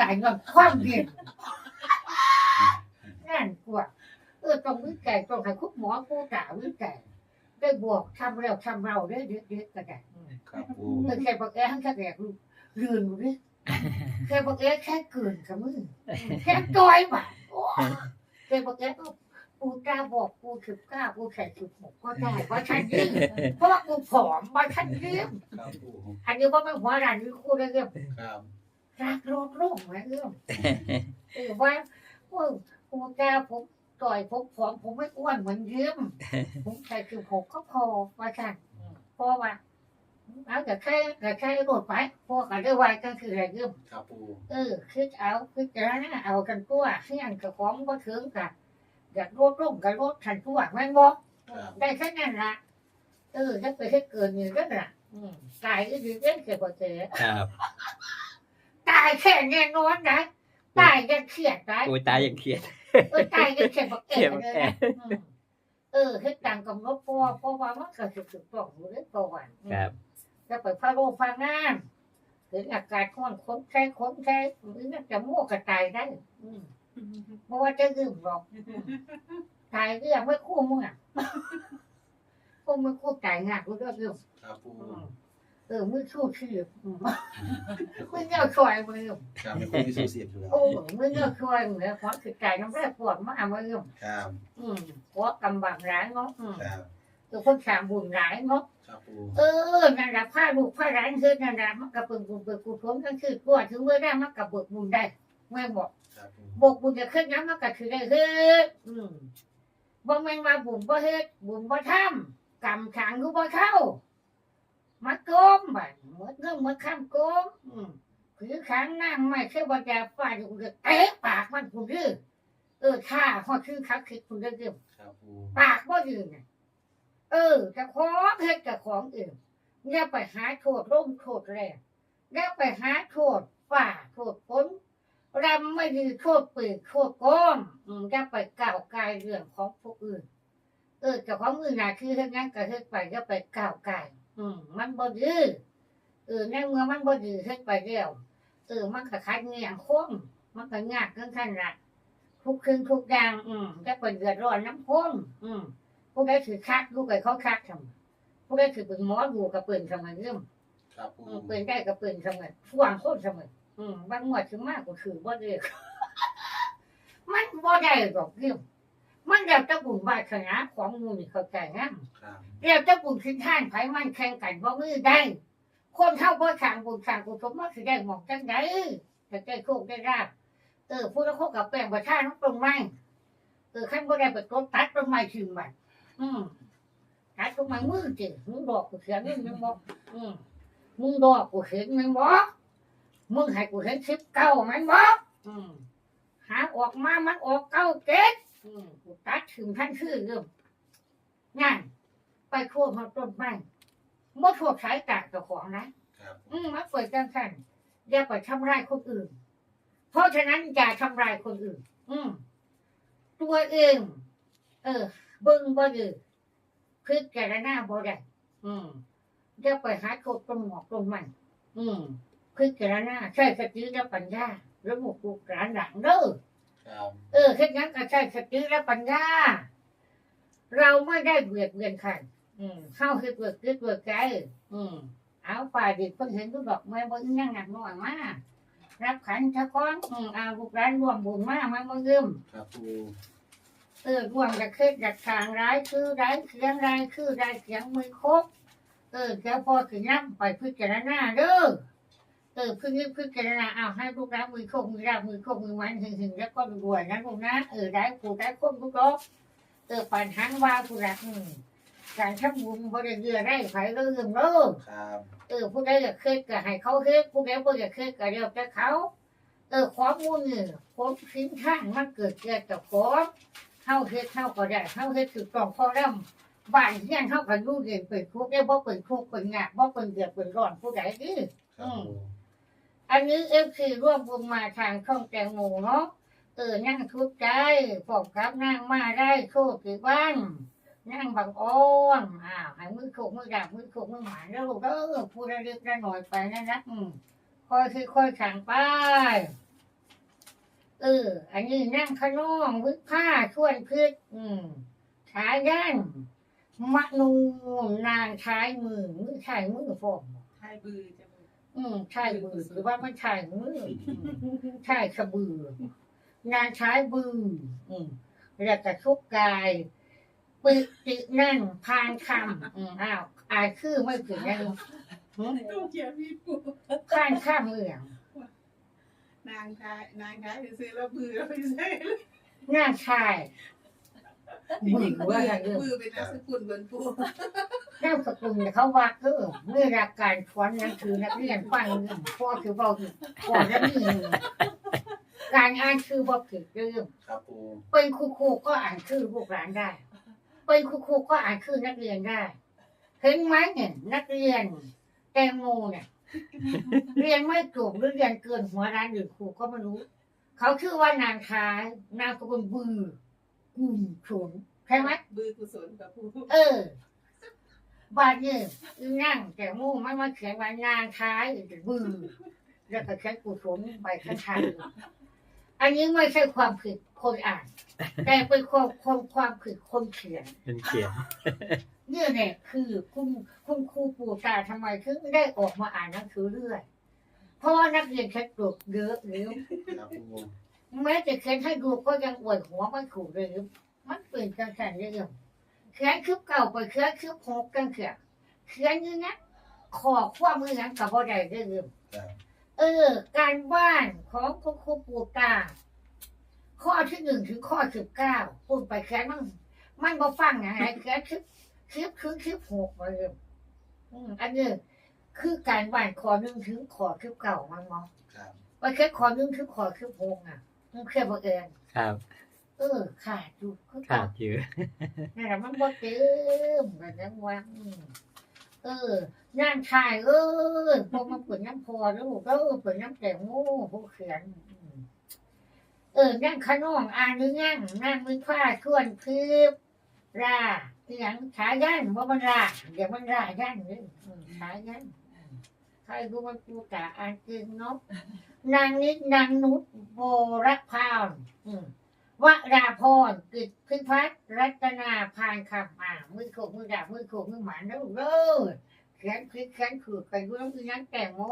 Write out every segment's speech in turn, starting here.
ตายเงินความเย็นนั่นกว่าเออต้องวิจัยต้องให้คุณหมอผู้จ่าวิจัยได้บวกทำแล้วทำเราได้เด็ดๆก็ได้อืมครับปูเออแค่บอกแอ้ให้แค่แดกลูกลืนดูดิแค่บอกแอ้แค่เกินกับมือแค่จอยบ่ะโอ้แค่บอกแอ้ก็ปูกล้าบอกปูสิบเก้าปูใส่สิบหกก็ได้ว่าฉันยืมเพราะว่ากูผอมว่าฉันยืมครับปูอันนี้ว่าไม่หัวรันนี่คู่ได้เรื่องครับ รักโลดโลกไหมเรื่องเออว่าว่าปูกล้าผมต่อยผมผอมผมไม่อ้วนเหมือนยืมผมใส่สิบหกก็พอว่าฉันพอว่าเอาแต่แค่แต่แค่โดดไปพอกันได้ไวก็คืออะไรยืมครับปูเออคือเอาคือจะนะเอากันตัวเสี่ยงกับของบ่ถึงกับอยากโลดร่มกับโลดทันตัวแม่นบ่ครับได้แค่นั้นละเออถ้าไปให้เกินนี่ก็ละอืมตายก็ดีเล่นเกิดบ่เจอครับตายแค่แน่นอนนะตายยังเครียดตายโอ้ยตายอย่างเครียดเออตายยังเครียดบ่เก่เครียดงบ่เลยแก่นะอืมเออเฮ็ดตังกำลังพอเพราะว่ามันก็สิถูกต้องอยู่ในประวัติอืมครับจะไปพาโรพางานหรืออากาศร้อนคนใช้คนใช้หรือน่าจะมั่วกระตายได้อืมเพราะว่าจะลืมหรอกอืมตายเรื่องไม่คู่มึงอะคู่มึงคู่ตายงากรู้เรื่องเรื่องครับปูอืม เออมึงสู้ชีพอืมมึงเอาช่วยมึงอยู่ครับเป็นคนที่สูญเสียอยู่แล้วโอ้มึงเอาช่วยมึงเลยเพราะคือใจน้ำแร่ปวดมากมึงอยู่ครับอืมเพราะกำบังร้ายเนาะอืมครับคือคนสร้างบุญร้ายเนาะครับปูเออนั่นแหละผ้าลูกผ้าร้านคือนั่นแหละมันกระเปิงบุญเปิงกุศลก็คือกลัวถึงเมื่อได้มันกระเบิกบุญได้แม่บอก ครับปูบกบุญจะขึ้นน้ำมันก็คือได้เฮ็ดอืมบ่แม่นว่าบุญบ่เฮ็ดบุญบ่ทำกรรมขังกูบ่เข้า มาโกมบัดหมดเงินหมดคำโกมอืมคือขังน้ำไม่ใช่ว่าจะฟาดกูจะเตะปากมันกูดื้อเออข้าฮอดคือคักคือกูได้เด้อครับปูปากบ่ยืนน่ะเออจะของเฮ็ดกับของอื่นอย่าไปหาโทษร่มโทษแรงอย่าไปหาโทษฝ่าโทษฝนรำไม่ดีโทษปืนโทษก้อมอืมอย่าไปกล่าวกายเรื่องของผู้อื่น เออเจ้าของอื่นน่ะคือเฮ็ดงั้นก็เฮ็ดไปอย่าไปกล่าวกาย อืมมันบ่ดีเออในเมื่อมันบ่ดีเฮ็ดไปแล้วเออมันก็คัดเงียงคมมันก็ยากเกินขั้นละทุกคืนทุกอย่าง อืมจะเป็นเดือดร้อนน้ำพ้นอืมผู้ใดถือคักลูกไก่เขาคักทำผู้ใดถือเป็นหมอดูกับปืนทำไมเรื่องครับปูอืมปืนได้กับปืนทำไมฟ่วงโคตรทำไมอืมบางหมวดถึงมากกว่าคือบ่ได้มันบ่ได้หรอกเรื่อง มันแล้วจะบุญวาสนาของหมูนี่เข้าใจงั้นครับแล้วจะบุญขึ้นท่านไผมันแข่งกันบ่มือได้ คนเท่าบ่ทางบุญทางกุศลมันสิได้หมองจังไดจะได้โชคได้ราบเออผู้ละโคกกับแป้งประชาน้องตรงไม้เออขั้นบ่ได้ไปกดตัดต้นไม้ทิ้งมันอืมตัดต้นไม้มือจริงมึงดอกกูเสียมึงยังบอกอืมมึงดอกกูเห็นมึงบอกมึงให้กูเห็นสิบเก้ามันบอกอืมหาออกมามันออกเก้าเจ็ด อืมกูตัดถึงท่านชื่อเริ่มนั่นไปโค่นมาต้นไม้บ่โทษสายตาเจ้าของนะ ครับอืมมาเปิดจังสันอย่าไปทำร้ายคนอื่น เพราะฉะนั้นอย่าทำร้ายคนอื่น อืมตัวเอง เออ เบิ่งบ่ดีพิจารณาบ่ได้อืมอย่าไปหาโทษตรงหมอกตรงมันอืมพิจารณาใช้สติและปัญญาแล้วหมู่ลูกหลานหลังเด้อครับ เออเช่นนั้นก็ใช้สติและปัญญา เราไม่ได้เบียดเบียนใครอืมเข้าคือเบิกคือเบิกใจอืมเอาฝ่ายเด็กเพิ่งเห็นทุกดอกไม้บนยังหนักหน่อยมากรับขันชะก้อนอืมเอาลูกร้านรวมบุญมากมาเมื่อยืมครับปูเออรวมจะคิดจากทางร้ายคือร้ายเสียงร้ายคือร้ายเสียงมือครบเออแกพอถึงนับไปพิจารณาเด้อ เออพึ่งนี้พิจารณาเอาให้ลูกร้านมือครบมือราบมือครบมือมันหึงหึงแล้วก็รวยนะลูกนะเออได้ผู้ได้คนทุกดอกเออปัญหาว่าผู้รักอืมการทำบุญบริเวณได้ไผเรื่องเด้อครับเออผู้ใดอยากเฮ็ดก็ให้เขาเฮ็ดผู้ใดบ่อยากเฮ็ดก็เรียกแต่เขา เออความมูลนี่ผมสินค้ามันเกิดแก่เจ้าของเฮาเฮ็ดเฮาก็ได้เฮาเฮ็ดถูกต้องพอแล้วบ้านเฮียนเฮาก็อยู่เย็นเป็นทุกข์ได้บ่เป็นทุกข์เป็นยากบ่เป็นเดือดเป็นร้อนผู้ใดดิครับปู อันนี้ FC ร่วมบุญมาทางช่องแตงโมเนาะเออนั่งทุกข์ใจพร้อมกับนั่งมาได้โชคกี่วันนั่งบังอ้อนอ้าวให้มือโขกมือดาบมือโขกมือหมาแล้วลูกเด้อผู้ใดเล็กได้หน่อยไปนั่นะอืมค่อยคือค่อยขังไปเออ อันนี้นั่งขนองวิผ้าชวนพืชอืมชายันมะนูนางใชายมือมือใชายมือฟอมทายบือจะ ออืมชายมือหรือว่ามันชายมืออืมชายขบือนางชายบือ อืมแล้วก็ชุกกายปิตินั่นพานคำอืมอ้าวอายคือไม่ถึงยังหืมต้องเขียนพี่ปูข้านข้ามเมือง นางทายนางทายซื้อแล้วบือแล้วไม่ใช่นางชาย จริงๆว่าบือเป็นนามสกุลเหมือนปูนามสกุลเนี่ยเขาว่าคือเมื่อรักการสอนหนังสือนักเรียนฟังเรื่องพ่อคือเบาอยู่พ่อแล้วมีการอ่านชื่อว่าผิดเรื่องครับปูเป็นครูครูก็อ่านชื่อลูกหลานได้เป็นครูครูก็อ่านชื่อนักเรียนได้เห็นไหมเนี่ยนักเรียนแตงโมเนี่ยเรียนไม่จบหรือเรียนเกินหัวร้านอื่นครูก็ไม่รู้ เขาชื่อว่านางท้ายนามสกุลบือ กุมฉุนใช่ไหมบือกุศลกับปูเออบาดเนี่ยนั่งแต่มูมันมาเขียนว่านางท้ายบือแล้วก็เขียนกุศลไปข้างๆอันนี้ไม่ใช่ความผิดคนอ่าน แต่เป็นความความความผิดคนเขียนเป็นเขียนเนี่ยเนี่ยคือคุณคุณครูปู่ตาทำไมถึงได้ออกมาอ่านหนังสือเรื่อยเพราะว่านักเรียนแค่ตกเยอะหรือครับปู แม้แต่เขียนให้ดูก็ยังอวยหัวไม่ถูกเลยมันเป็นการแข่งเรื่องเขียนคลิปเก่าไปเขียนคลิปหกกันเขียนเขียนอยังนี้ขอความมือนั้นกับบ่ได้เรื่องครับเออ การบ้านของคุณครูปู่ตาข้อที่หนึ่งถึงข้อสิบเก้าพูดไปแค่มันมันบ่ฟังอย่างไรแค่คลิปคลิปคือคลิปหกมาเลยอืมอันนี้คือการบ้านข้อหนึ่งถึงข้อคลิปเก่ามันมองครับไปแค่ข้อหนึ่งถึงข้อคลิปหกอะ มันแค่บ่เอินครับ เออขาดอยู่คือขาดอยู่นั่นแหละมันบ่เต็มแบบนั้นว่าอืมเอองานชายเออพวกมันเปิดน้ำพอแล้วลูกเออเปิดน้ำแตงโมผู้เขียนอืมเออนั่งขนองอ่านหรือนั่งนั่งมือผ้าชวนพืบราเสียงขายันว่ามันราเดี๋ยวมันรายันเลยอืมขายันอืมใครรู้มันกูกะอ่านจริงเนาะนางนิดนางนุชโบรพานวราพรกิจพิพัฒน์รัตนาพานคำอ่ามือโขกมือดาบมือโขกมือหมานแล้วเด้อแขนพลิกแขนขือไปด้วยน้องอีนังแต่งโม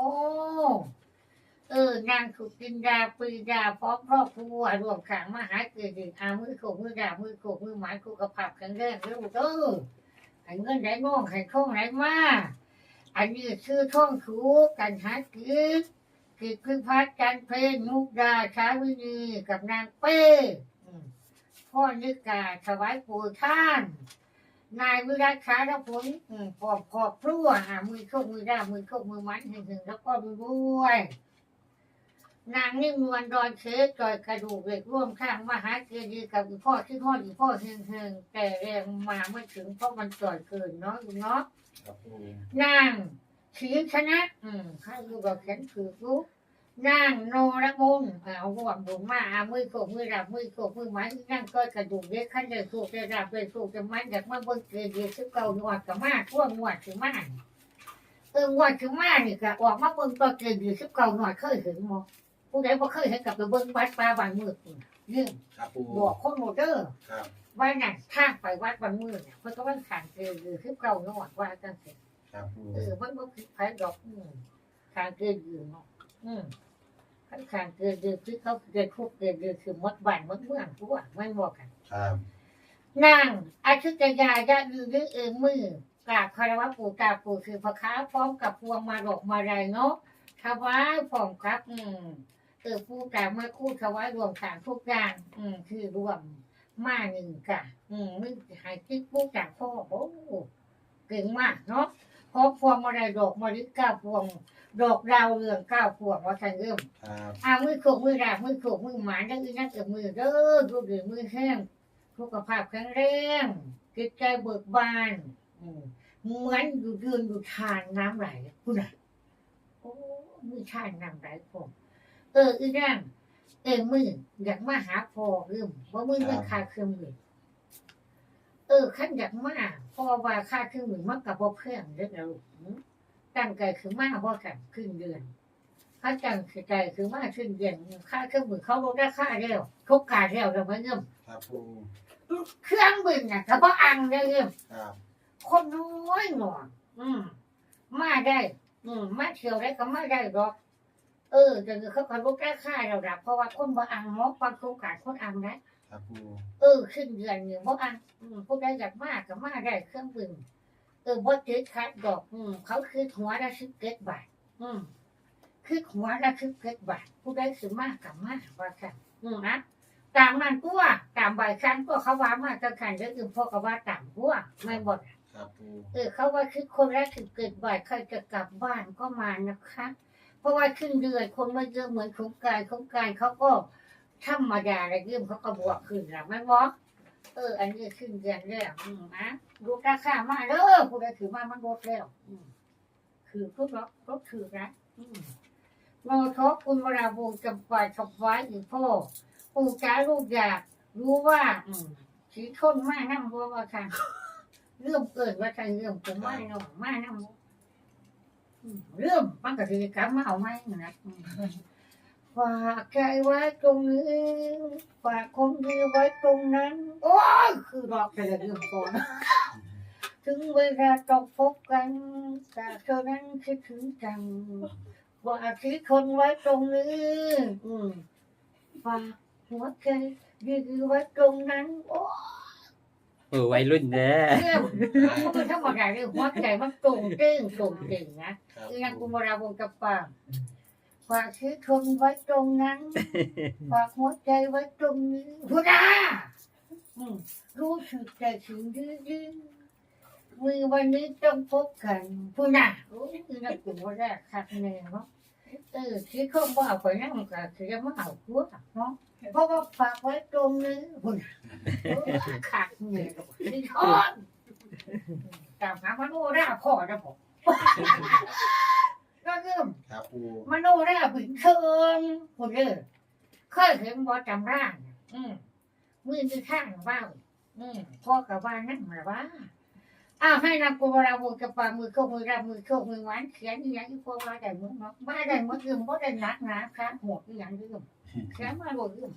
เออนางสุกินดาปรีดาพร้อมครอบครัวรวมขังมหาเกิดดิอามือโขกมือดาบมือโขกมือหมานคุกกระพับแข็งแรงแล้วเด้อให้เงินไหลมองให้ท่องไหลมาอันนี้ชื่อท่องถูกกันหากิจ กิจพึงพัฒน์จันเพลมุกดาชาวินีกับนางเป้อืมพ่อนิกาถวายปู่ท่าน นายวิรัตชาลผลอืมปอบขอบพรั่วหามือโชคมือด้ามือโชคมือมันหึงหึงแล้วก็ด้วยนางนิ่มนวลดอนเชสจอยกระดูกเหล็กร่วมข้างมหาเกดีย์กับอีพ่อที่พ่ออีพ่อเฮงเฮงแต่แรงมาไม่ถึงเพราะมันจ่อยเกินเนาะอยู่เนาะครับปูนาง ชีชนะอืมข้าอยู่กับแขนถือลูกนางโนรมุนเอาห่วงบุญมาอามือโขกมือดับมือโขกมือไม้นั่งก็กระดูกเด็กขั้นเดือดโขกจะดับเลยโขกจะมันอยากมาเบิ่งเกลือเดียวซึ่งเก่าหนวดกับมาทั่วหนวดถึงมาเออหนวดถึงมานี่ก็ออกมาเบิ่งตัวเกลือเดียวซึ่งเก่าหนวดเคยเห็นมั้ผู้ใดบ่เคยเห็นกับไปเบิ่งวัดป่าบานมืดนี่ครับปูบอกคนโมเดอร์ครับว่านั่นทางไปวัดบานมืดเนี่ยเพิ่นก็ว่าขางเกลือเดียวซึ่งเก่าหนวดว่าจังซี่ ครับปูเออมันบ่ผิดไผดอกอืมทางเกินอยู่เนาะอืมขั้นทางเกินอยู่ที่เขาเกินคุกเกินอยู่คือมดบ้านมดเมืองกูว่าไม่บอกกัน ครับนางอาชิตยายะยืนเองมือกราบคารวะปู่ตาปู่คือพระค้าพร้อมกับพวงมาดอกมาลัยเนาะถวายพร้อมครับ อืมเออปู่ตาเมื่อคู่ถวายรวมสามทุกอย่าง อืม คือรวมมาหนึ่งกะ อืมมึงหายที่ปู่จากพ่อโอ้เก่งมากเนาะ เพราะพวงมาลัยดอกมะลิเก้าพวง ดอกดาวเรืองเก้าพวงว่าทันเริ่มครับอามือโขกมือดาบมือโขกมือหมานั่งอีนั่งเอือมือเด้อดูดือมือแห้งสุขภาพแข็งแรงจิตใจเบิกบานอืมเหมือนอยู่เดือนอยู่ทานน้ำไหลคุณน่ะโอ้มือทานน้ำไหลผมเอออีนั่งเออมืออยากมาหาพอเริ่มว่ามือเรื่องคาเครื่องมือ เออขั้นอยากมาพอว่าค่าเครื่องมือมันกับบ่เพื่อนเด้อนะลูกตั้งใจคือมากพอกันครึ่งเดือนเขาจังคือใจคือว่าขึ้นเย็นค่าเครื่องมือเขาลดราคาเร็วทุกการเร็วเราไม่เงิมครับปูเครื่องบินน่ะเขาบ่อังได้เงิมครับคนน้อยหน่อยอืมมาได้ อืมมาเที่ยวได้ก็มาได้หรอกเออเดี๋ยวนี้เขาก็ลดราคาเราดับเพราะว่าคนบ่อังเนาะบางโครงการคนอังนะ ครับปูเออขึ้นเดือนหนึ่งบ่อังอืมพวกได้อยากมากก็มาได้เครื่องบินเออบ่ติดขัดดอก อืมเขาคือหัวละสิบเก็ดบาท อืมคือหัวละสิบเก็ดบาทผู้ได้สิมากกับมากว่าค่ะอืมนะตามนั้นตัวตามใบคันก็เขาว่ามาจังคันเด้อคือพ่อก็ว่าตามตัวไม่บ่นครับปูเออเขาว่าคือคนแรกถึงเกิดบ่อยใครจะกลับบ้านก็มานะคะ เพราะว่าครึ่งเดือนคนไม่เยอะเหมือนโครงการโครงการเขาก็ ธรรมดาอะไรเรื่องเขาก็บวกขึ้นแล้วไม่บอกเออ อันนี้ครึ่งเดือนแล้วอืมนะดูราคามาเด้อผู้ใดถือมามันลดแล้วอืมคือทุกรถรถถือนะอืมโนทบคุณวราบูจำปาชอบไว้อีกพ่อปู่จ้าลูกอยาก รู้ว่า อืมสีทนมากนั่งบัวว่าค่ะเรื่องเกิดว่าใครเรื่องผมไม่เนาะมากนั่งเรื่องมันก็คือกลับมาเอาไม่นะ ฝากใจไว้ตรงนี้ฝากคงดีไว้ตรงนั้น โอ้ยคือรอกแต่ละเรื่องก่อนถึงเวลาต้องพบกันแต่เธอนั้นคิดถึงจังว่าคิดคนไว้ตรงนี้อืมฝากหัวใจยืนไว้ตรงนั้น โอ้เออวัยรุ่นเด้อเรื่องมันไม่ธรรมดาเรื่องหัวใจมันตรงเต้งตรงเต้งนะครับอีนังกุมาราวงกับป่า ฝากคิดคนไว้ตรงนั้นฝากหัวใจไว้ตรงนี้พุทธาอืมรู้สึกแต่ถึงดื้อๆมือวันนี้ต้องพบกันพูดนะโอ้ยคือนักกลุ่มวันแรกคักแน่เนาะเออคือเขาบ่เอาไปนั่งกันคือจะมาเอาพวกเนาะเพราะว่าฝากไว้ตรงนี้พูดนะเออคักแน่เนาะที่ทอนตามหามโนราพ่อนะผม ก็เริ่มครับปูมโนราบึงเชิงพูดเลยเคยเห็นบ่จำร่างอืมมือคือข้างเบ้าอืมพ่อกับว่านั่งมาว่าอ้าวให้นำกูเวลามือกับปลามือเข้ามือรับมือเข้ามือหวานเขียนอหย่างที่พวกว่าได้มือเนาะมาได้มือยืมเพราะได้หนักหนาครับหมดอหย่างยืมเขียนมาหมดยืม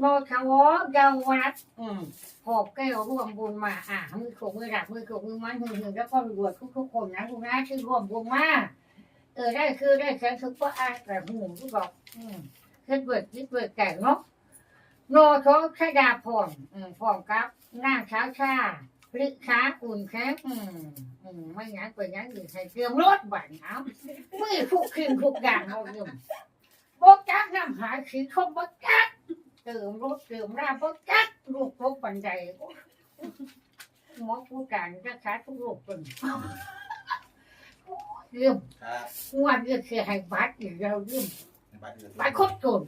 โนทวเยาวัดอืมหอบแก้วร่วมบุญมาอ่ามือโขกมือรับมือโขกมือมันมือหนึ่งแล้วก็รวดทุกๆคนนะทุกนะที่ร่วมบุญมาเออได้คือได้แค่ทุกว่าอ่านแต่หูที่บอกอืมเฮ็ดเบิดคิดเบิดแก่เนาะโนทวชดาพรอืมพร้อมกับนางเช้าชาพริกค้าอุ่นแค่อืมอืมไม่งั้นไปงั้นอื่นใส่เตรียมรถบั่นเอามือทุกขึ้นทุกอย่างเอาอยู่บกจักน้ำหาสีชมบกจัก เติมรถเติมราบกจักลูกรถบันไดโอ้ยหมอผู้การจะขาทุกลูกเป็นเรื่องครับงวดเรื่องเสียให้บัตรอีกแล้วเรื่องบัตรเดือนบัตรโคตรจน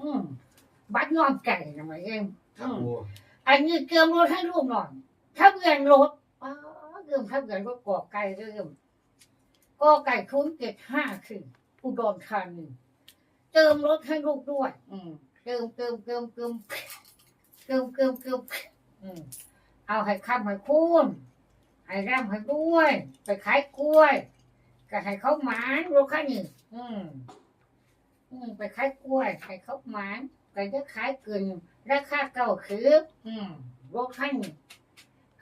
อืมบัตรยอมไก่นะมาเองครับปูอันนี้เติมรถให้ลูกหน่อยถ้าเงินรถอ๋อเริ่มถ้าเงินรถกอไก่เริ่มกอไก่ทุนเจ็ดห้าคืออุดรธานีเติมรถให้ลูกด้วย อืม เติมเติมเติมเติมเติมเติมเติมอืมเอาให้ข้ามให้คุ้มให้ร่ำให้ด้วย ไปขายกล้วย ก็ให้เขาหมานรถคันนี้อืมอืมไปขายกล้วยให้เขาหมานก็จะขายเกินราคาเก่าคือ อืมรถขั้น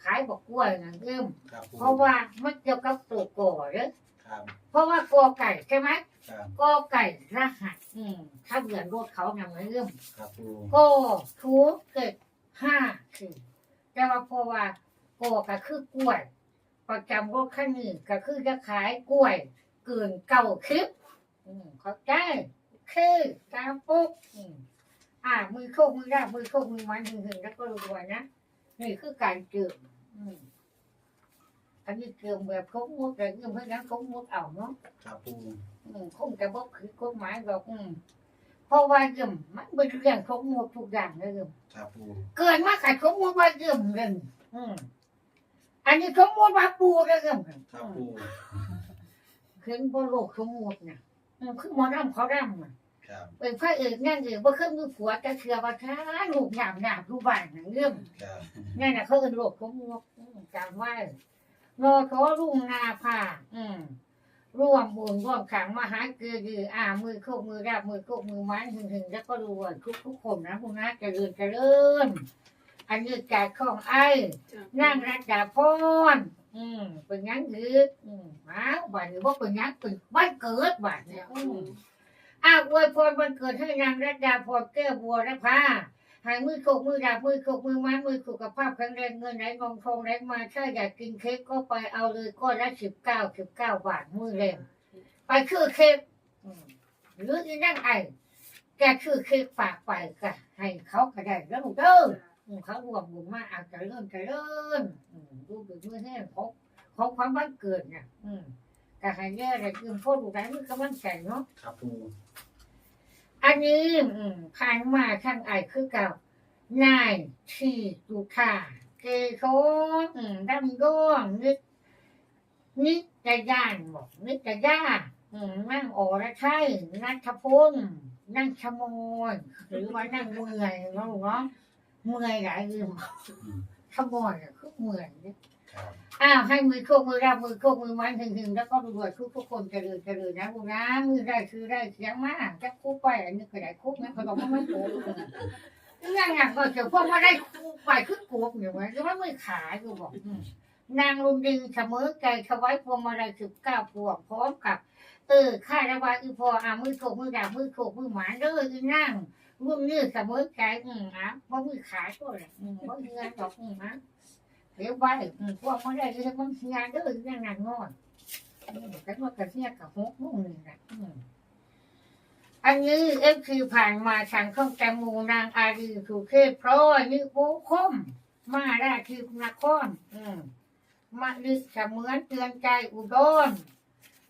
ขายบอกกล้วยนะเริ่มครับปูเพราะว่ามันเกี่ยวกับตัวก่อเด้อ ครับเพราะว่ากอไก่ใช่ไหมครับกอไก่รหัสอืมถ้าเบือนรถเขานำมาเริ่มครับปูก็ทูเกิดห้าคือแต่ว่าเพราะว่ากอก็คือกล้วยประจำรถขั้นนี้ก็คือจะขายกล้วย เกินเก่าคลิปอืมเขาใจคือตามปุ๊กอืมอ่ามือโคกมือราบมือโคกมือมันหึงหึงแล้วก็รวยนะนี่คือการเจิมอืม อันนี้เจิมแบบเขามุดแต่เงินเพราะนั้นเขามุดเอาเนาะครับปูอืมคงจะบอกคือกฎหมายหรอกอืมเพราะว่าเจิมมันเป็นเรื่องเขามุดทุกอย่างเลยเจิมครับปูเกิดมาขายเขามุดว่าเจิมเรื่องอืมอันนี้เขามุดว่าปูเลยเจิมครับปูขึ้นบนโลกเขามุดนะอืมคือหมอรำเขารำน่ะครับเป็นพระเอกนั่นเองว่าเครื่องมือผัวจะเชื่อว่าช้าลูกหยาบหยาบรูบ้านหนังเรื่องครับนั่นน่ะเขาเป็นโรคเขามวกอืมจำไว้ รอทอรุ่งนาภาอืมรวร่วมบุญร่วมขังมหาเกลืออ่ามือโคกมือราบมือโคกมือไม้หึงหึงแล้วก็รวยทุกทุกๆคนนะคุณนะเจริญเจริญอันนี้การของไอ้นั่งรักดาพรอืมเป็นหยังยืดอืมอ้าวบัดนี้ว่าเป็นหยังเป็นวันเกิดบัดเนี่ยอืมอ้าวอวยพรวันเกิดให้นางรัตดาพรแก้วบัวนะพา ให้มือโขกมือดาบมือโขกมือไม้มือสุขภาพแข็งแรงเงินไหลนองทองไหลมาถ้าอยากกินเค้กก็ไปเอาเลยก็ละสิบเก้าสิบเก้าบาทมือเร็วไปคือเค้กอืมหรืออีนั่งไอแกคือเค้กฝากไปก็ให้เขาก็ได้แล้วเด้ออืมเขารวมบุญมาอาจจะเริ่มจะเริ่มอืมดูดูมือแห้งของของความบ้านเกิดเนี่ยอืมแต่หายแย่อะไรคือพ่อดูได้มือกำลังใจเนาะครับ อันนี้อืมผ่านมาข้างไอคือกับนายทีดูค่าเกโชดำด้วงนิดนิดจะย่านบอกนิดจะย่าอืมนั่งโอรใช่นัทพลนั่งชะโมยหรือว่านั่งเมื่อยเนาะเนาะเมื่อยหลายลืมอืมขโมยอะคือเมื่อนเนี่ย อ้าวให้มือโคกมือรับมือโคกมือมันถึงถึงแล้วก็รวยทุกทุกคนเจริญเจริญนะลูกนะมือได้คือได้เสียงมากจะคู่ไปอันนี้ก็ได้คู่นะเขาบอกว่าไม่โกงยังไงก็เจอพวกมาได้คู่ไปคือโกงอยู่ไหมหรือว่ามือขาอยู่บอกนางลุงดึงเสมอใจถวายพวงมาลัยสิบเก้าพวงพร้อมกับเออข้าระบายอีพออามือโคกมือดับมือโคกมือหมานเด้ออีนั่งรุ่นนี้อเสมอใจอืมอะเพราะมือขาตัวเลยอืมเพราะเงินดอกอืมนะ เดี๋ยวไปอืมพวกมันได้ที่มันงานเด้อยังงานงอนอืมแต่ว่ากระเทียกับหกมุ่งนี่นะอันนี้เอฟคือผ่านมาทางข้องแตงโมนางอารีถูกเทพเพราะนี่โป้คม มาได้ที่นครอืมมาดึกเสมือนเตือนใจอุดร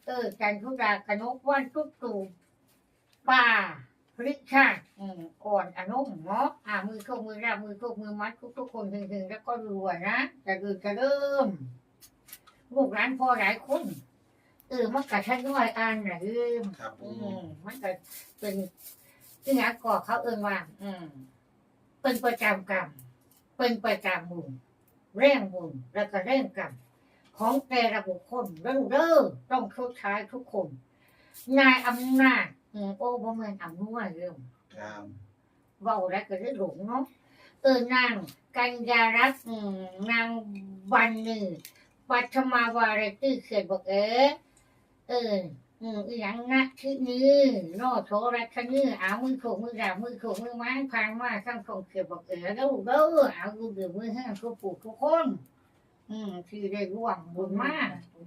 เออจันทุรากระนกวันทุกตูป่า พริกชาติอืมอ่อนอนุมเนาะอ่ามือโชกมือราบมือโชกมือมัดทุกทุกๆคนถึงๆแล้วก็รวยนะจะดือจะเริ่มลูกร้านพอหลายคนเออมันกระชั้นน้อยอ่านนะเริ่มครับปูอืมมันก็เป็นที่นักก่อเขาเอินว่า อืม เป็นประจำกรรมเป็นประจำบุญเร่งบุญแล้วก็เร่งกรรมของแต่ละบุคคลเริ่มเริ่มต้องชดใช้ทุกคนนายอำนาจ อืมโอ้บ่แม่นอำนวยเริ่มครับเว้าแล้วก็ได้หลงเนาะเออนางกัญญารัตน์อืมนางบันนี่ปัทมาวาไรตี้เขียนบอกเอ๋เอออืมอีหยังนะที่นี่นอโทรัชนี่เอามือโขกมือดาบมือโขกมือไม้พานมาข้างคงเขียนบอกเอ๋แล้วเด้อเอาดูเดือมือแห้งทุกปู่ทุกคน อืมที่ได้ร่วมบุญมากอั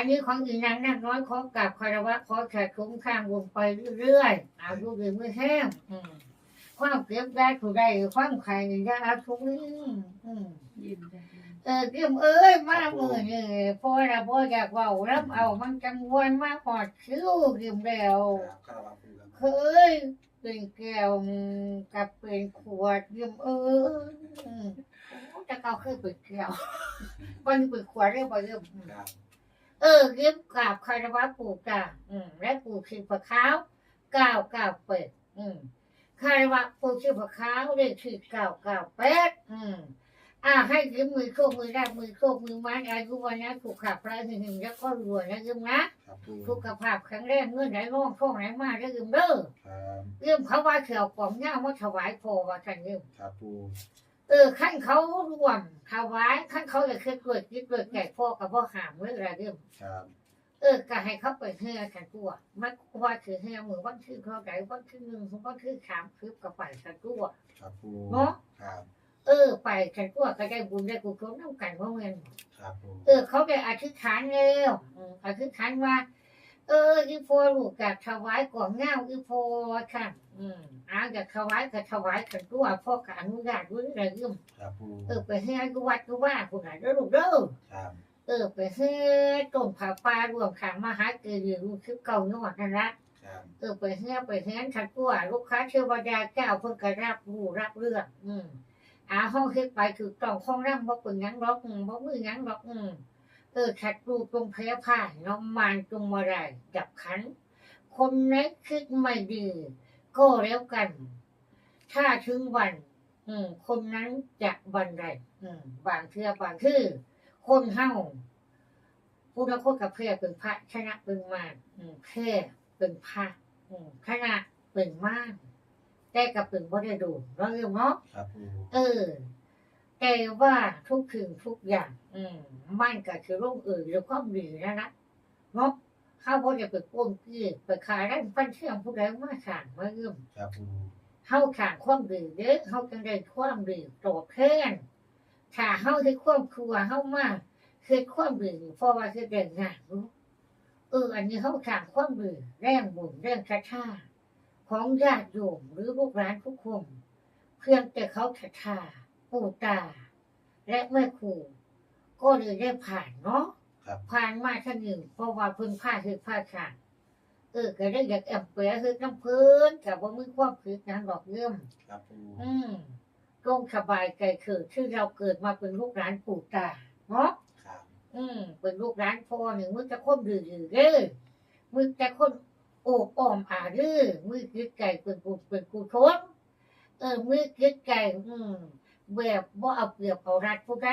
นนี้ของอีนางนักน้อยขอกราบคารวะขอแขกคุ้มข้างวงไปเรื่อยๆเอาดูดีมือแห้งอืมความเก็บได้ถูกได้ความใครได้เอาทุกนี้อืมยินดีเออเกี่ยมเอ้ยมาเมื่อนี่พ่อละพ่ออยากเว่ารับเอามันจังวนมาหอดคิ้วเกี่ยมแล้วครับคารวะปูครับเคยเป็นแก้วกับเป็นขวดเกี่ยมเอ้ยอืมจะเกาเคยเป็นแก้ววันนี้เป็นขวดเรียกว่าเรื่องครับ เออเรียบกราบคารวะปู่กาอืม และปู่คือพระขาวเก้าเก้าเป็ดอืมคารวะปู่คือพระขาวเลขที่เก้าเก้าเป็ดอืมอ่าให้ยืมมือโคกมือได้มือโคกมือไม้อายุวันนะถูกขับไล่หนึ่งแล้วก็รวยนะยืมนะครับปูสุขภาพแข็งแรงเงินไหลร่องช่องไหลมาได้ยืมเด้อครับยืมเขาว่าเขียวกล่อมเงาว่าถวายพอว่าท่านยืมครับปู เออขั้นเขารวมถวายขั้นเขาจะเคยเกิดคิดเกิดแก่พ่อกับพ่อหามเมื่อไรยืมครับเออก็ให้เขาไปเฮือกันตัวมันว่าถือเฮือมือวันที่เท่าไหร่วันที่หนึ่งวันที่สามคือก็ไปกันตัวครับปูเนาะครับเออ ไปกันตัวก็ได้บุญได้กุศลน้ำกันเพราะเงินครับปูเออเขาได้อธิษฐานแล้วอืมอธิษฐานว่า เอออีโพลูกกับถวายก่อนเงาอีโพค่ะ อืมอาจากถวายกับถวายกันตัวพ่อกับอนุญาตด้วยอะไรยืมครับปูเออไปเฮือดูวัดดูว่าผู้ไหนเด้อลูกเด้อครับเออไปเฮือต้นผาป่ารวมขังมหาเกลือลูกคือเก่าโนวดนั่นละครับเออไปเฮียไปเฮียทัดตัวลูกค้าเทวดาเจ้าเพิ่งก็รับรู้รับเรื่องอืมอาห้องเฮ็ดไปถือต้องห้องร่ำบ่เป็นหยังหรอกอืมบ่มือหยังหรอกอืม เออขัดรูตรงแพ้ผ้าน้องมานจงมาได้จับขัน คนไหนคิดไม่ดี ก็แล้วกัน ถ้าถึงวัน อืม คนนั้นจะบันไดอืม บางเทื่อบางคือคนเฮาผผู้นักคนกับแพร่เป็นพระชนะเป็นมารอืมแพร่เป็นพระอืมชนะเป็นมารแต่กับเป็นบ่ได้ดูแล้วเรื่องเนาะครับปูเออ แต่ว่าทุกสิ่งทุกอย่าง อืมมันก็คือร่มเอ่ยแล้วก็ดีนะนะเนาะข้าวพ่อจะไปโกงกี้ไปขายร้านฟันเชื่อมผู้ใดมาสั่งมาเอื้อมครับปูเฮาขางความดีเด้อเฮาจังได้ความดีโตแทนถ้าเฮาที่ความครัวเฮามาคือความดีเพราะว่าคือเด่นงานรู้เอออันนี้เฮาขางความดีแรงบุญแรงคาถาของญาติโยมหรือลูกหลานทุกคนเพียงแต่เขาคาถา ปู่ตา และแม่ครูก็เลยได้ผ่านเนาะครับ ผ่านมาทั้งหนึ่งเพราะว่าเพิ่นพาคือพาขาดเออก็ได้อยากแอบเปรคือน้ำเพิ่นกับว่ามือความคิดนั้นดอกเยื่อมครับปูอืมตรงสบายใจคือที่เราเกิดมาเป็นลูกหลานปู่ตาเนาะ ครับอืมเป็นลูกหลานพ่อหนึ่งมือจะคนดื้อๆเด้อมือจะคนโอบอ้อมอาเด้อมือคิดไก่เป็นกูเป็นกูทนเออมือคิดไก่อืม แบบบ่เอาเปรียบเอารัดผู้ใด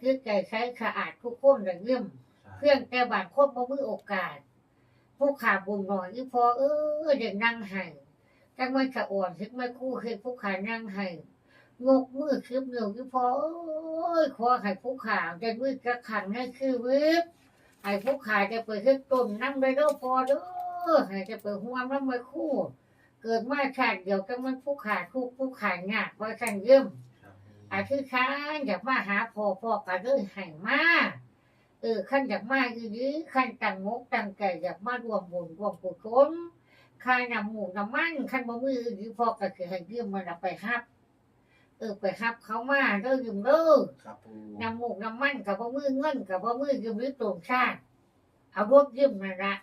คิดไก่ใช้สะอาดทุกคนเลยเยี่ยมครับเพื่อนแต่บางคนบ่มือโอกาส ผู้ขาบุญหน่อยอีพอเออเด็กนั่งให้จังมันจะอ่อนถึงไม่คู่คือผู้ขานั่งให้งกมือคืบเหนียวอีพอเอ้ยขอให้ผู้ขาได้มือกระขังนั่นคือวิบให้ผู้ขาจะเปิดขึ้นต้นนั่งได้เด้อพอเด้อให้จะเปิดหัวน้ำไม่คู่ เกิดมาชาติเดียวจังมันผู้ขาทุกข์ผู้ขายากว่าสั่นเยิ่มครับปู อาทิตย์ค้านอยากมาหาพ่อพ่อก็เลยให้มาเออขั้นอยากมาอีนี้ขั้นตั้งงกตั้งใจอยากมารวมบุญรวมกุศลข้านำหมูน้ำมันขั้นบ่มืออีนี้พ่อก็คือให้ยืมมันเอาไปฮับ เออไปฮับเขามาเด้อยืมเด้อครับปูน้ำหมูกน้ำมันกับบ่มือเงินกับบ่มือยืมหรือตรงชาติเอารถยืมนั่นละ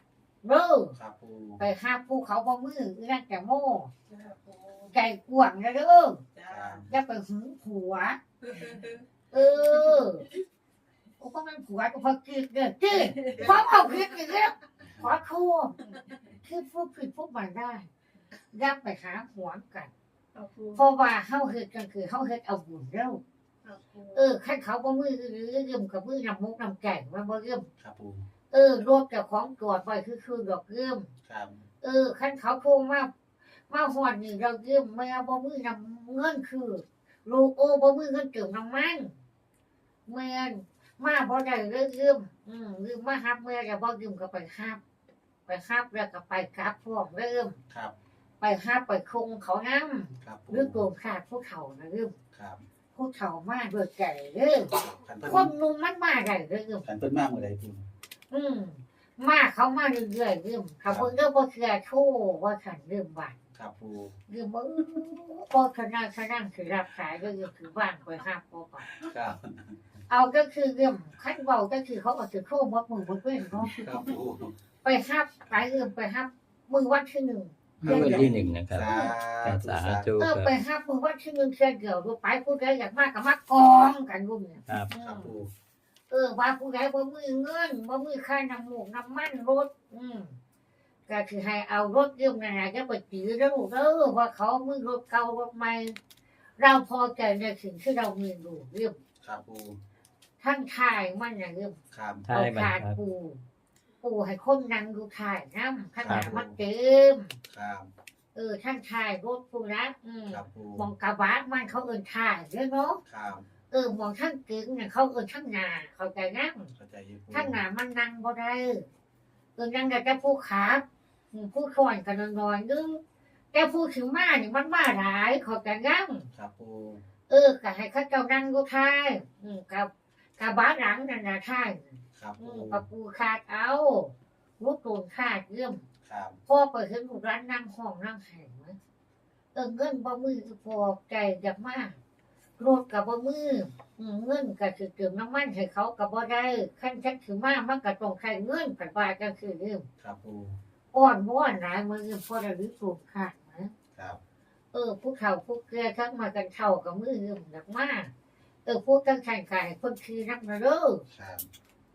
เด้อครับปูไปฮับผู้เขาบ่มืออีนั่นแต่โม่จ้าปูใจกว้างนะเด้อจ้า อย่าไปหึงผัว เออโอ้ก็มันผัวก็พอกินเด้อจี้พอเอาคิดอีกแล้วขอโทษคือพูดผิดพูดมันได้อย่าไปหาหัวกันครับปูเพราะว่าเฮาเฮ็ดกันคือเฮาเฮ็ดเอาบุญเด้อครับปูเออคันเขาบ่มือหรือยืมกับมือนำมุกนำแก่งมันบ่ยืมครับปูเออรถเจ้าของตรวจไว้คือคือดอกยืมครับ เออคันเขาโทรมามาฮอดนี่เรายืมแม่บ่มือนำ เงินคือลูกโอ้บ่มือเงินเติมน้ำมันแม่นมาบ่ได้เลยยืมอืมยืมมาฮับแม่ก็บ่ยืมก็ไปฮับ ไปฮับแล้วก็ไปกลับพร้อมเริ่มครับ ไปฮับไปคงเขานำครับปูหรือโกงขาดผู้เฒ่านะยืมครับผู้เฒ่ามาด้วยใจเด้อขันเพิ่นคนหนุ่มมันมาได้เด้อยืมขันเพิ่นมากเมื่อใดปูอืมมาเขามาเรื่อยๆยืมเขาเพิ่นก็บ่เชื่อโชว์ว่าฉันยืมบาท ครับปูยืมบ่บ่คณะคณะคือรับสายก็ยืมคือบ้านไปฮับบ่ก่อนครับเอาก็คือเรื่องขั้นเบาก็คือเขาเอาถือโค้งมัดมือมัดเว้นเนาะครับปูไปฮับไปเอื่มไปฮับมือวัดที่หนึ่งเมื่อวันที่หนึ่งนะครับสาธุสาธุเออคไปรับฮับมือวัดที่หนึ่งเชื่อเกี่ยวดูไปผู้ใดอยากมากกับมากกองกันรุ่นเนี่ยครับอืครับมปูเออว่าผู้ใดบ่มือเงินบ่มือค่าน้ำหมูกน้ำมันรถ อืม ก็คือให้เอารถยืมนั่นแหละก็ไปจื้อแล้วลูกเด้อว่าเขามือรถเก่ารถใหม่เราพอใจในสิ่งที่เรามีอยู่ยืมครับปูทั้งทายมันอย่างยืมครับใช่บันขาดครับปูปูให้คนนั่งดูถ่ายน้ำขนาดครับมันเต็มครับเออท่านถ่ายรถปูนะอืมครับปูมองกระบะมันเขาเอินถ่ายเด้อเนาะครับเออมองท่านกึ่งเนี่ยเขาเอินท่านหนาเขาใจนั่งเข้าใจอยู่ปูท่านหนามันนั่งบ่ได้เออนั่งแต่จะผู้ขาอืม ผู้คอนกันนอนๆนึงแต่ผู้ถึงมาเนี่ยมันมาหลายเขาใจนั่งครับปูเออก็ให้เขาเจ้านั่งดูถ่ายอืมกับกระบะหลังนั่นนะถ่ายครับอืปูมกับปูขาดเอาลูกตูนขาดเยี่ยมครับพ่อไปถึงลูกร้านนั่งห้องนั่งแห่งไหมเออเงินบ่มือพอใจจักมากรถกับบ่มืออืมเงินก็คือเติมน้ำมันให้เขากับบ่ได้ขั้นชักถือมามันก็ต้องใช้เงินกันว่าก็คือเรื่องครับปู อ่อนม้อนหลายมือพ่อระลึกสูงขาดนะครับ เออผู้เฒ่าผู้เกลือทั้งมากันเท่ากับมือยืมหนักมาก เออพวกตั้งใจกายคนคือนักนะเด้อครับ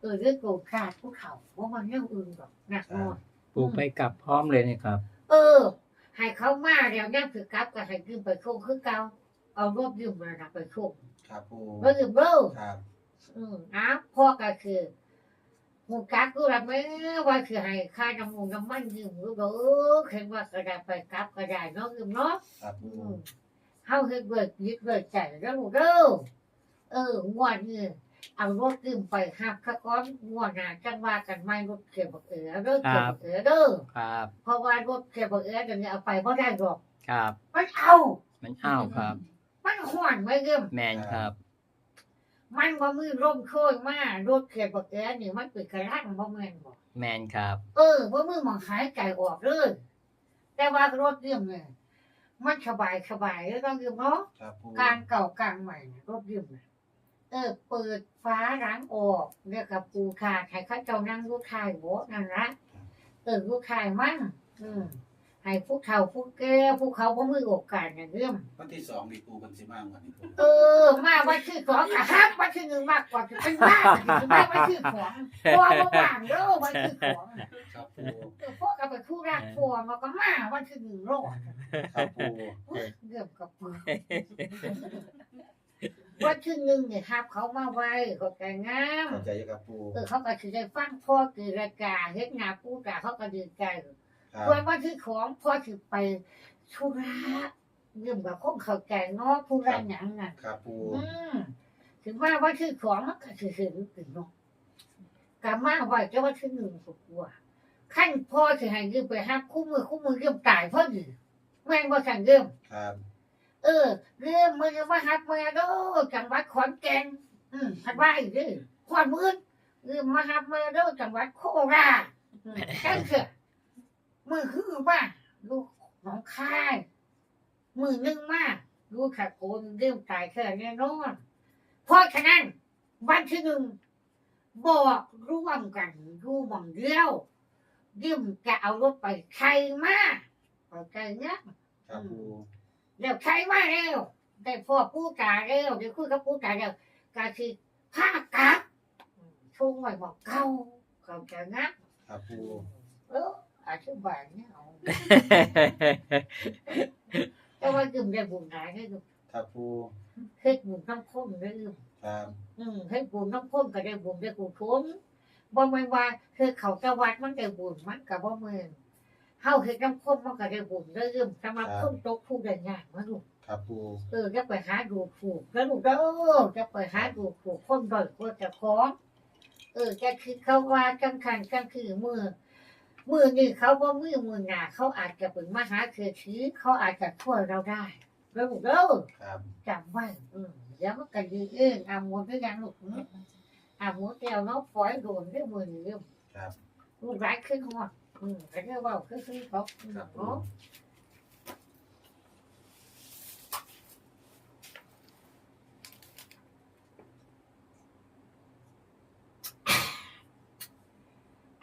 เออเรื่องโกงขาดผู้เฒ่าว่ามันเรื่องอื่นหรอกหนักหน่อยปลูกไปกลับพร้อมเลยนะครับ เออให้เขามาแล้วนั่งถือกลับก็ให้ยืมไปโชงคือเก่าเอารวบยืมมานักไปโชงครับปูแล้วยืมเบ้อครับ อืมนะพ่อก็คือ หูกักกูละแม่ว่าคือให้ค่าน้ำมูกน้ำมันยืมรู้เด้อเห็นว่ากระดาษไปกลับกระดาษเนาะยืมเนาะครับปูอืมเฮาเฮ็ดเบิดยึดเบิดใจแล้วลูกเด้อเอองวดนี้เอารถยืมไปหับคะก้อนงวดหน้าจังว่ากันไม่รถเก็บบักเอือเด้อเก็บบักเอือเด้อครับ เพราะว่ารถเก็บบักเอือเดี๋ยวนี้เอาไปบ่ได้หรอก ครับ มันเอา มันอ้าวครับ มันห่อนไว้เริ่มแมนครับ มันว่ามือร่มโชยมารถเก็บบักเอือนี่มันเป็นกระลังบ่แม่นบ่แมนครับ เออว่ามือหมองหายใจออกเลยแต่ว่ารถเรื่องเนี่ยมันสบายสบายแล้วต้องยืมเนาะครับปูกลางเก่ากลางใหม่เนี่ยรถยืมเนี่ยเออ เปิดฟ้าร้างออกเรียกกับปูคาใครเขาเจ้านั่งลูกชายโบนั่นละเออลูกชายมั่งอืม ให้ผู้เฒ่าผู้แก่ผู้เขาบ่มือโอกาสอย่างเรื่องวันที่สองนี่ปูมันสิมากกว่านี้ปูเออ มาวันที่สองอะครับวันที่หนึ่งมากกว่าจะเป็นบ้าถึงมาวันที่สองพอมาว่างเด้อวันที่สองน่ะครับปูเออพวกกับไปคู่รักพัวมันก็มาวันที่หนึ่งโลดครับปูเรื่องกับมือวันที่หนึ่งเนี่ยครับ เขามาไว้เขาแต่งงามเข้าใจอยู่ครับปูเออเขาก็ถือได้ฟังพ่อคือรายการเฮ็ดงานปูกาเขาก็ดีใจ ครับส่วนวันที่ของพ่อถือไปธุระเรื่องกับคงเข้าใจเนาะธุระหยังน่ะครับปูอืมถึงว่าว่าชื่อของมันก็คือคือถึงเนาะกามาไว้จะว่าชื่อหนึ่งสุกว่าขั้นพ่อสิให้ยืมไปห้าคู่มือคู่มือยืมตายเพราะยืมแม่งบ่สั่งยืมครับเออยืมมือมาหักมือโดจังหวัดขอนแก่นอืมหัดว่าอีกดื้อขวานมือยืมมาหักมือโดจังหวัดโคราชอืมแค่เถอะ มือคือว่าลูกหนองคาย มือนึงมากลูกขัดโกนยืมตายแค่แน่นอนเพราะฉะนั้นวันที่หนึ่งบอกร่วมกันรู้หมองเดียวยืมจะเอารถไปใครมาเข้าใจเนี้ยครับปูเดี๋ยวใครมาเร็วได้พ่อผู้กาเร็วเดี๋ยวคุยกับผู้กาเร็วกาคือผ้ากลับช่วงไว้บอกเก่าเข้าใจนะครับปูเออ อธิบายเนี่ยเอาแต่ว่ายืมได้บุญหลายได้ดูครับปูเฮ็ดบุญต้องพ้นได้ยืมครับอืมให้บุญน้ำพ่นก็ได้บุญได้กุศลบ่แม่นว่าคือเขาจะวัดมันได้บุญมันก็บ่แม่นเฮาเฮ็ดน้ำพ่นมันก็ได้บุญได้เริ่มสำหรับคนตกทุกข์ได้ยากมาลูกครับปูเออจะไปหาดูถูกแล้วลูกเด้อจะไปหาดูถูกคนด้อยกว่าเจะของเออจะคือเขาว่าจังคันจังคือมือ มือนี่เขาบ่มือมือหน้าเขาอาจจะเป็นมหาเศรษฐีเขาอาจจะช่วยเราได้แล้วลูกเด้อครับจำไว้อืมเดี๋ยวมันก็ดีเองอามูลด้วยกันลูกอืมอามูลแก้วน้องฝอยโดนด้วยมือนี่เรื่องครับลูกร้ายขึ้นหัวอืมแต่เรื่องว่าคือคือเขาอืมครับปู เนาะ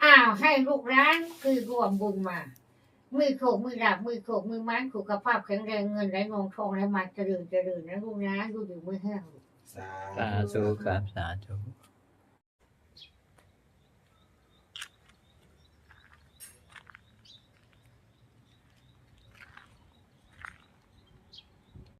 อ้าว ให้ลูกร้านคือรวมบุญมา มือโขกมือดาบมือโขกมือไม้สุขภาพแข็งแรงเงินไหลงองทองไหลมาเจริญเจริญนะลูกนะดูดีมือแห้งสาธุครับสาธุ